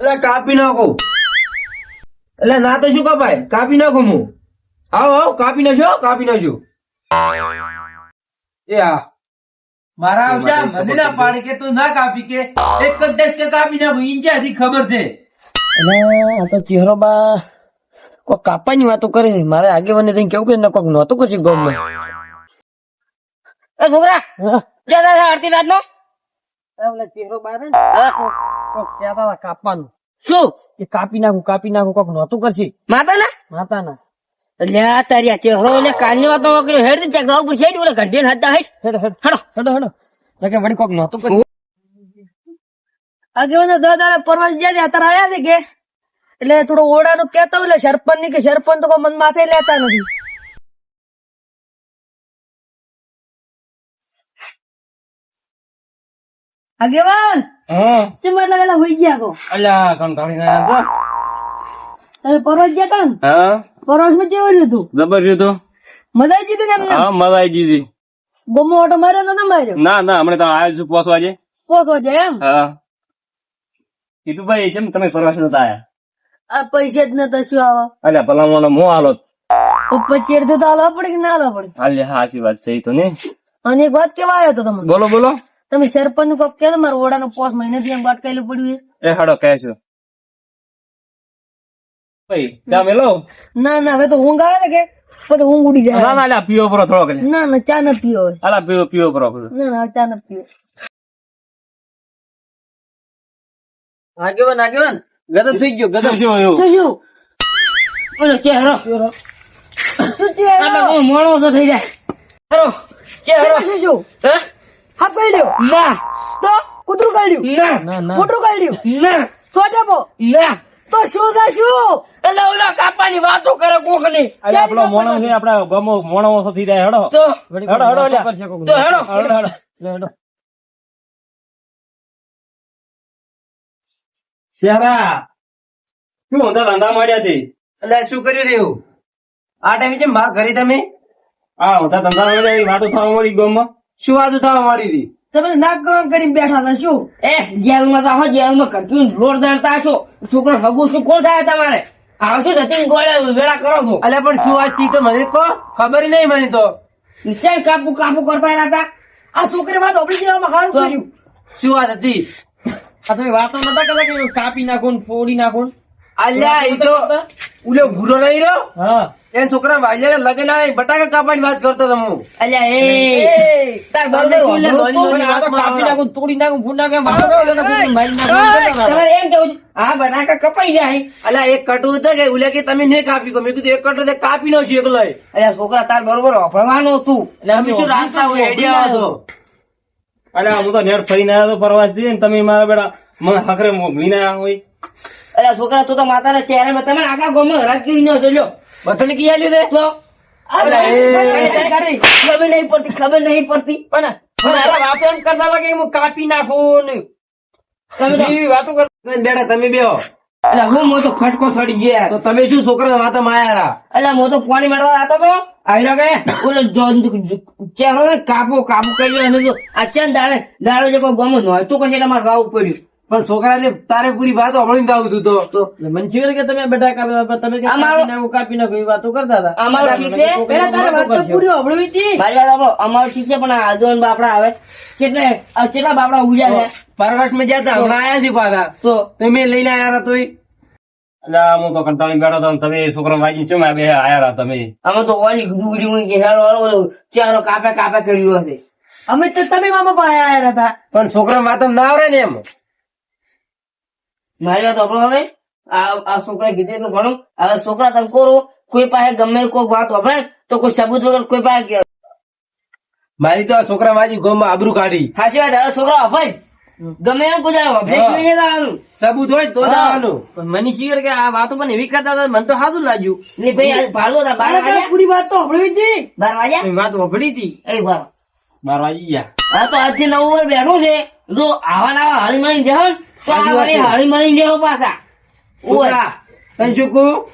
એટલે કાપી નાખો. એટલે ના તો શું કપાય? કાપી નાખો હું આવો આવો કાપી નાખજો કાપી નાખજો. એ આ. મારા આવશે મને ના પાડી કે તું ના કાપી કે. એક જ કે કાપી નાખું. ઈંચાથી ખબર છે? અને આ તો ચહેરો બા કોઈ કાપવાની વાતો કરે છે. મારે આગેવાને થઈને કેવું પડે? ન કોક નહોતું કશું ગમમાં. એ છોકરા ક્યાં આરતી રાત નો ચહેરો બા ને. કોક કહેતા હતા કાપવાનું. શું? કે કાપી નાખું કાપી નાખું કોક નહોતું કરશે. માતા ના માતા ના એટલે આ તારી આ ચહેરો એટલે કાલની વાતો કર્યો હેડ દે ચેક ઉપર છે ઓલે ઘંટી હાથતા હેડ હેડ હેડ હેડો હેડો. હેડો કે વળી કોક નહોતું કર્યું આગેવાનો દસ દાડા પરવાસ જ્યાં અત્યારે આયા છે કે? એટલે થોડો ઓડાનું કેતો એટલે સરપંચની કે સરપંચ તો કોઈ મન માથે લેતા નથી. આગેવાન! શું મતલબ એલા હોઈ ગયા કો અલ્યા કંટાળી ના છો? તમે પરોજ ગયા તા હા. પરોજમાં કેવું રહ્યું તું જબર રહ્યું તું મજા આવી જીતી ને હા મજા આવી ગઈ ગમો ઓટો માર્યો તો ના માર્યો? ના ના હમણાં તમે આવ્યો છું પોસવા છે પોસવા જે એમ? હા. કીધું ભાઈ કેમ તમે પ્રવાસ નતા આયા. આ પૈસા જ નતા શું આવા? અલ્યા ભલામણ મો હાલો? ઉપર તો હાલવા પડે કે ના હાલવા પડે? અલ્યા સાચી વાત છે તો ને. અને એક વાત કેવા આવ્યો તો તમે બોલો બોલો. તમે સરપંચનું કોક કે મારા ઓડાનું પોસ મહિનાથી એમ અટકાયેલું પડ્યું એ હાડો કહે છે. ચા મેલો ના ના હવે તો ઊંઘ આવે ને કે પછી ઊંઘ ઉડી જાય. ના અલ્યા પીવો પરો થોડો ના ના ચા ન પીવો અલા પીવો પીવો પરો ના ના ચા ન પીવો. આગેવાન આગેવાન ગદમ થઈ ગયો શું થયો? એવું શું ઓલો ચહેરો. શું ચહેરો? મોણો ઓછો થઈ જાય. ચહેરો ચહેરો. શું શું હે? હાફ કાઢ્યો ના. તો કૂતરું કાઢ્યું ના. ના મોટું કાઢ્યું ના. તો ડબો ના. તો શું થાય શું એટલે ઓલા કાપાની વાતો કરે કોકની આપણો મોણો છે આપડા ગમો મોણો ઓછો થઈ જાય. હેડો. તો? હેડો હેડો તો હેડો. હેડો શેરા શું હતા ધંધા મળ્યા તે એટલે શું કર્યું રહ્યું આ ટાઈમે છે માર ઘરે તમે? આ ધંધા મળ્યા વાતો થવા મળી ગામમાં. શું વાતો થવા મારી હતી? તમે ગરમ કરીને બેઠા હતા શું? એ જેલમાં તો આવો જેલમાં કરતું રોડ દાડતા છો. છોકરો હગુ શું કોણ થાય તમારે? આવશું જતીન ગોળે વેળા કરો છો. અલે પણ શું વાત છે તો મને કહો ખબર નહીં મને તો. ચાલ કાપુ કાપુ કરતા રહ્યા હતા. આ છોકરી વાત આપણી દેવામાં સારું કર્યું. શું વાત હતી? આ તમે વાતો નતા કરતા કે કાપી નાખો ફોડી નાખો ને? અલ્યા એ તો ઉલે ભૂરો નહીં રહ્યો? હા. એ છોકરા વાજ્યા લગન આવે બટાકા કાપવાની વાત કરતો અલ્યા એ. તાર નોની તો, તો કાપી નાખું તોડી નાખું ને, મારી તમારે એમ કેવું છે, બટાકા કપાઈ જાય. અલ્યા એક કટુ હતો કે ઉલે કે તમે નહીં કાપી કો મેં કીધું એક કટુ તે કાપી નો છું એકલો અલ્યા છોકરા તાર બરોબર વાપરવાનું હતું. અમે શું રાખતા હોય? આઈડિયા હતો. અલ્યા હું તો નેર ફરીને આવ્યો તો પ્રવાસથી ને તમે મારા બેડા મને હકરે મીના હોય. અલ્યા છોકરા તું તો માતાના મે તમે આખા ગામમાં હરાજ કરી ન જોજો લ્યો. બધાને કી આલ્યું તે? તો? ખબર નહીં પડતી ખબર નહીં પડતી પણ વાતો એમ કરતા લાગે હું કાપી નાખું ને. તમે એવી વાતો કરતા બેટા તમે બેહો. અલ્યા હું મો તો ફટકો સડી ગયા તો તમે શું છોકરા વાતો માયા એટલે મો તો પાણી મારવા આતો તો. આયરો કે ઓલો જોન ચેરો કાપો કાપો કર્યો અને જો આ ચેન દાડે દાડો જે કોઈ ગમો નહોતું તું કઈ મારે ગાવું પડ્યું. પણ છોકરાને તારે પૂરી વાત હમણાં આવું તું તો તો. કે તમે બધા કાપી તમે કાપી નાખો કાપી નાખો એ વાતો કરતા હતા. અમારો ઠીક છે. પેલા તારે વાત તો પૂરી મારી વાત આપણો અમારો ઠીક છે પણ આ આદોન બાપડા આવે. કેટલે કેટલા બાપડા ઉગ્યા છે. પરવાસમાં હતા હમણાં આવ્યા છે પાછા. તો? તમે લઈને આયા હતા તોય. એટલે હું તો કંટાળી બેઠો હતો તમે છોકરા વાજી ચમ બે આયા રહ્યા તમે? અમે તો ઓલી ડુંગળી ઉણી કે હેરો હેરો ચારો કાપે કાપે કર્યું હશે? અમે તો તમે મામા પાસે આયા હતા. પણ છોકરા વાતો ના આવડે ને એમ. મારી વાત આપણો હવે. આ આ છોકરા કીધું એટલું ઘણું. હવે છોકરા તમે કરો? કોઈ પાસે ગમે કોઈ વાત વાપરે તો કોઈ સબૂત વગર કોઈ પાસે મારી તો આ છોકરા વાજી ગોમાં આબરૂ કાઢી. સાચી વાત હવે છોકરા અફાય ગમે એમ કોઈ અભ્યાસ હા. લઈને જવાનું. સબૂત હોય તો જવાનું. પણ મને શિયર કે આ વાતો પણ એવી કરતા હતા મને તો સાચું લાગ્યું. નહીં ભાઈ આ ભાડો હતા બાર વાગ્યા. પૂરી વાત તો સાંભળવી હતી બાર વાગ્યા? વાત વગડી હતી. એ બાર બાર વાગી ગયા. હા તો આજથી નવ ઉપર બેઠું છે. જો આવા નવા હળી મળી જાવ હળી મળી જાવ પાછા. ઓરા કહું?